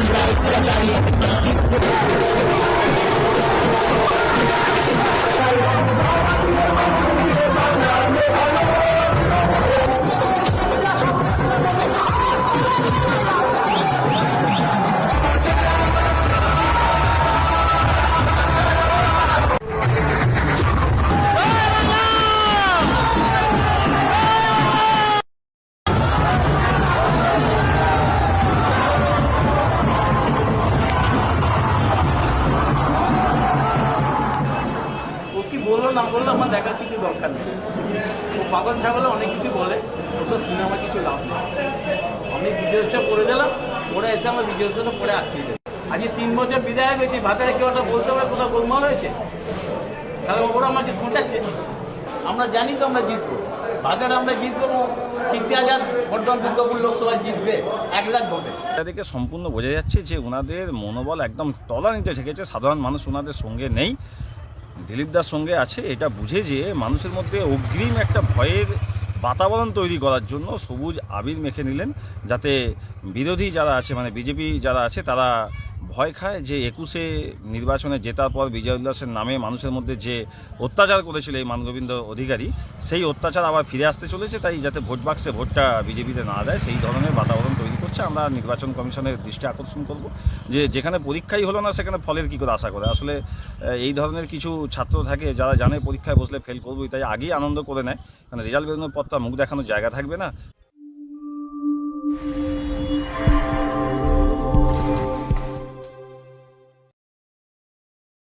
ও বলল আমার দেখার কিছু দরকার নেই। ও পাগল ছাগলে অনেক কিছু বলে ও তো আমার কিছু লাভ নেই। আমি বিদেশে পড়ে দিলাম ওরা এসে আমার বিদেশে পড়ে আটকে দেবে আজকে তিন বছর বিদায় হয়েছি, ভাতায় কেউ একটা বলতে হবে কোথাও গোলমাল হয়েছে? তাহলে ওরা আমাকে খোঁচাচ্ছে। আমরা জানি তো আমরা জিতবো। বাজারে আমরা জিতবো লোকসভায় জিতবে, এক লাখ দেখে সম্পূর্ণ বোঝা যাচ্ছে যে ওনাদের মনোবল একদম তলানিতে ঠেকেছে, সাধারণ মানুষ ওনাদের সঙ্গে নেই। দিলীপ দার সঙ্গে আছে, এটা বুঝে যে মানুষের মধ্যে অগ্রিম একটা ভয়ের বাতাবরণ তৈরি করার জন্য সবুজ আবির মেখে নিলেন, যাতে বিরোধী যারা আছে মানে বিজেপি যারা আছে, তারা ভয় খায় যে একুশে নির্বাচনে জেতার পর বিজয় উল্লাসের নামে মানুষের মধ্যে যে অত্যাচার করেছিল এই মানগোবিন্দ অধিকারী, সেই অত্যাচার আবার ফিরে আসতে চলেছে, তাই যাতে ভোট বাক্সে ভোটটা বিজেপিতে না দেয় সেই ধরনের বাতাবরণ তৈরি করছে আমরা নির্বাচন কমিশনের দৃষ্টি আকর্ষণ করব। যে যেখানে পরীক্ষাই হলো না, সেখানে ফলের কী করে আশা করে? আসলে এই ধরনের কিছু ছাত্র থাকে, যারা জানে পরীক্ষায় বসলে ফেল করব তাই আগেই আনন্দ করে নেয়। কারণ রেজাল্ট বেরোনোর পর তো মুখ দেখানোর জায়গা থাকবে না।